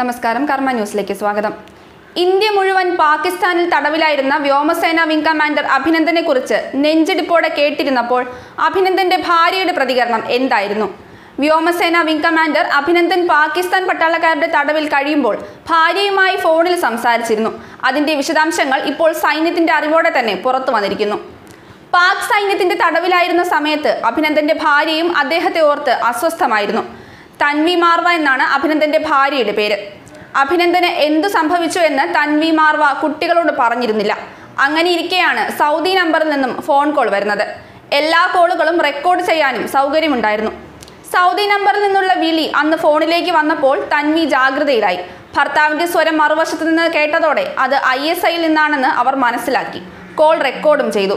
നമസ്കാരം കർമ്മ ന്യൂസിലേക്ക് സ്വാഗതം. ഇന്ത്യ മുഴുവൻ പാകിസ്ഥാനിൽ തടവിലായിരുന്ന വ്യോമസേന വിംഗ് കമാൻഡർ അഭിനന്ദനെ കുറിച്ച് നെഞ്ചെടുപ്പോടെ കേട്ടിരുന്നപ്പോൾ അഭിനന്ദന്റെ ഭാര്യയുടെ പ്രതികരണം എന്തായിരുന്നു? വ്യോമസേന വിംഗ് കമാൻഡർ അഭിനന്ദൻ പാകിസ്ഥാൻ പട്ടാളക്കാരുടെ തടവിൽ കഴിയുമ്പോൾ ഭാര്യയുമായി ഫോണിൽ സംസാരിച്ചിരുന്നു. അതിന്റെ വിശദാംശങ്ങൾ ഇപ്പോൾ സൈന്യത്തിന്റെ അറിവോടെ തന്നെ പുറത്തു വന്നിരിക്കുന്നു. പാക് സൈന്യത്തിന്റെ തടവിലായിരുന്ന സമയത്ത് അഭിനന്ദന്റെ ഭാര്യയും അദ്ദേഹത്തെ ഓർത്ത് അസ്വസ്ഥമായിരുന്നു. തൻവി മാർവ എന്നാണ് അഭിനന്ദന്റെ ഭാര്യയുടെ പേര്. അഭിനന്ദന് എന്തു സംഭവിച്ചു എന്ന് തൻവി മാർവ കുട്ടികളോട് പറഞ്ഞിരുന്നില്ല. അങ്ങനെ ഇരിക്കെയാണ് സൗദി നമ്പറിൽ നിന്നും ഫോൺ കോൾ വരുന്നത്. എല്ലാ കോളുകളും റെക്കോർഡ് ചെയ്യാനും സൗകര്യമുണ്ടായിരുന്നു. സൗദി നമ്പറിൽ നിന്നുള്ള വിളി അന്ന് ഫോണിലേക്ക് വന്നപ്പോൾ തൻവി ജാഗ്രതയിലായി. ഭർത്താവിന്റെ സ്വരം മറുവശത്ത് നിന്ന് കേട്ടതോടെ അത് ഐ എസ് ഐയിൽ നിന്നാണെന്ന് അവർ മനസ്സിലാക്കി. കോൾ റെക്കോർഡും ചെയ്തു.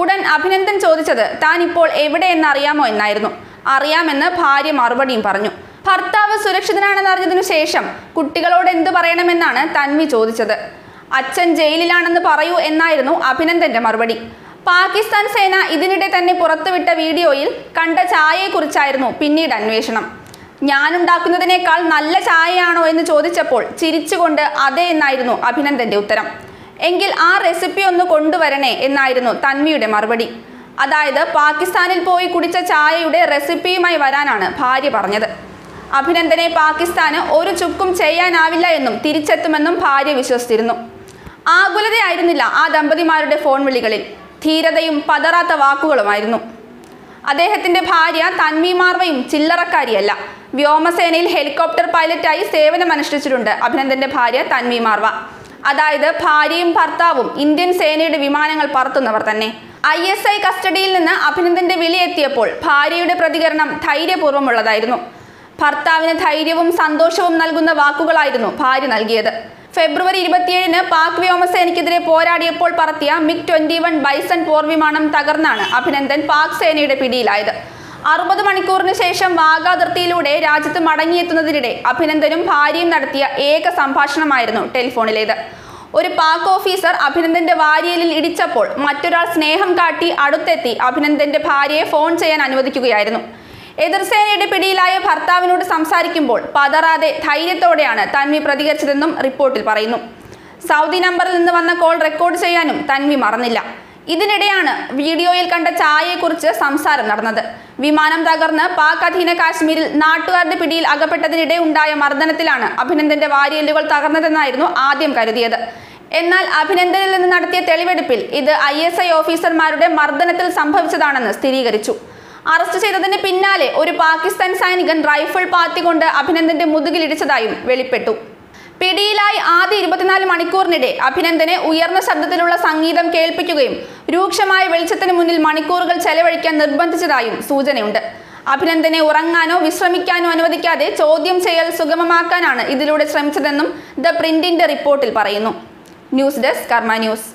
ഉടൻ അഭിനന്ദൻ ചോദിച്ചത് താൻ ഇപ്പോൾ എവിടെയെന്ന് അറിയാമോ എന്നായിരുന്നു. അറിയാമെന്ന് ഭാര്യ മറുപടിയും പറഞ്ഞു. ഭർത്താവ് സുരക്ഷിതനാണെന്ന് അറിഞ്ഞതിനു ശേഷം കുട്ടികളോട് എന്തു പറയണമെന്നാണ് തൻവി ചോദിച്ചത്. അച്ഛൻ ജയിലിലാണെന്ന് പറയൂ എന്നായിരുന്നു അഭിനന്ദന്റെ മറുപടി. പാകിസ്ഥാൻ സേന ഇതിനിടെ തന്നെ പുറത്തുവിട്ട വീഡിയോയിൽ കണ്ട ചായയെക്കുറിച്ചായിരുന്നു പിന്നീട് അന്വേഷണം. ഞാനുണ്ടാക്കുന്നതിനേക്കാൾ നല്ല ചായയാണോ എന്ന് ചോദിച്ചപ്പോൾ ചിരിച്ചുകൊണ്ട് അതെ എന്നായിരുന്നു അഭിനന്ദന്റെ ഉത്തരം. എങ്കിൽ ആ റെസിപ്പി ഒന്ന് കൊണ്ടുവരണേ എന്നായിരുന്നു തൻവിയുടെ മറുപടി. അതായത് പാകിസ്ഥാനിൽ പോയി കുടിച്ച ചായയുടെ റെസിപ്പിയുമായി വരാനാണ് ഭാര്യ പറഞ്ഞത്. അഭിനന്ദനെ പാകിസ്ഥാന് ഒരു ചുക്കും ചെയ്യാനാവില്ല എന്നും തിരിച്ചെത്തുമെന്നും ഭാര്യ വിശ്വസിച്ചിരുന്നു. ആകുലതയായിരുന്നില്ല ആ ദമ്പതിമാരുടെ ഫോൺ വിളികളിൽ. ധീരതയും പതറാത്ത വാക്കുകളുമായിരുന്നു. അദ്ദേഹത്തിന്റെ ഭാര്യ തന്മീമാർവയും മാർവയും ചില്ലറക്കാരിയല്ല. വ്യോമസേനയിൽ ഹെലികോപ്റ്റർ പൈലറ്റായി സേവനമനുഷ്ഠിച്ചിട്ടുണ്ട് അഭിനന്ദന്റെ ഭാര്യ തന്മീമാർവ മാർവ. അതായത് ഭാര്യയും ഭർത്താവും ഇന്ത്യൻ സേനയുടെ വിമാനങ്ങൾ പറത്തുന്നവർ തന്നെ. ഐ എസ് ഐ കസ്റ്റഡിയിൽ നിന്ന് അഭിനന്ദന്റെ വിളി എത്തിയപ്പോൾ ഭാര്യയുടെ പ്രതികരണം ധൈര്യപൂർവമുള്ളതായിരുന്നു. ഭർത്താവിന് ധൈര്യവും സന്തോഷവും നൽകുന്ന വാക്കുകളായിരുന്നു ഭാര്യ നൽകിയത്. ഫെബ്രുവരി ഇരുപത്തിയേഴിന് പാക് വ്യോമസേനയ്ക്കെതിരെ പോരാടിയപ്പോൾ പറത്തിയ മിക് ട്വന്റി വൺ ബൈസൺ പോർവിമാനം തകർന്നാണ് അഭിനന്ദൻ പാക് സേനയുടെ പിടിയിലായത്. അറുപത് മണിക്കൂറിന് ശേഷം വാഗാതിർത്തിയിലൂടെ രാജ്യത്ത് മടങ്ങിയെത്തുന്നതിനിടെ അഭിനന്ദനും ഭാര്യയും നടത്തിയ ഏക സംഭാഷണമായിരുന്നു ടെലിഫോണിലേത്. ഒരു പാക് ഓഫീസർ അഭിനന്ദന്റെ വാരിയലിൽ ഇടിച്ചപ്പോൾ മറ്റൊരാൾ സ്നേഹം കാട്ടി അടുത്തെത്തി അഭിനന്ദന്റെ ഭാര്യയെ ഫോൺ ചെയ്യാൻ അനുവദിക്കുകയായിരുന്നു. എതിർസേനയുടെ പിടിയിലായ ഭർത്താവിനോട് സംസാരിക്കുമ്പോൾ പതറാതെ ധൈര്യത്തോടെയാണ് തൻവി പ്രതികരിച്ചതെന്നും റിപ്പോർട്ടിൽ പറയുന്നു. സൗദി നമ്പറിൽ നിന്ന് വന്ന കോൾ റെക്കോർഡ് ചെയ്യാനും തൻവി മറന്നില്ല. ഇതിനിടെയാണ് വീഡിയോയിൽ കണ്ട ചായയെക്കുറിച്ച് സംസാരം നടന്നത്. വിമാനം തകർന്ന് പാക് അധീന കാശ്മീരിൽ നാട്ടുകാരുടെ പിടിയിൽ അകപ്പെട്ടതിനിടെ ഉണ്ടായ മർദ്ദനത്തിലാണ് അഭിനന്ദന്റെ വാരിയല്ലുകൾ തകർന്നതെന്നായിരുന്നു ആദ്യം കരുതിയത്. എന്നാൽ അഭിനന്ദനിൽ നിന്ന് നടത്തിയ തെളിവെടുപ്പിൽ ഇത് ഐ എസ് ഐ ഓഫീസർമാരുടെ മർദ്ദനത്തിൽ സംഭവിച്ചതാണെന്ന് സ്ഥിരീകരിച്ചു. അറസ്റ്റ് ചെയ്തതിന് പിന്നാലെ ഒരു പാകിസ്ഥാൻ സൈനികൻ റൈഫിൾ പാത്തിക്കൊണ്ട് അഭിനന്ദന്റെ മുതുകിലിടിച്ചതായും വെളിപ്പെട്ടു. പിടിയിലായി ആദ്യ ഇരുപത്തിനാല് മണിക്കൂറിനിടെ അഭിനന്ദനെ ഉയർന്ന ശബ്ദത്തിലുള്ള സംഗീതം കേൾപ്പിക്കുകയും രൂക്ഷമായ വെളിച്ചത്തിന് മുന്നിൽ മണിക്കൂറുകൾ ചെലവഴിക്കാൻ നിർബന്ധിച്ചതായും സൂചനയുണ്ട്. അഭിനന്ദനെ ഉറങ്ങാനോ വിശ്രമിക്കാനോ അനുവദിക്കാതെ ചോദ്യം ചെയ്യൽ സുഗമമാക്കാനാണ് ഇതിലൂടെ ശ്രമിച്ചതെന്നും ദ പ്രിന്റിന്റെ റിപ്പോർട്ടിൽ പറയുന്നു. News desk Karma news.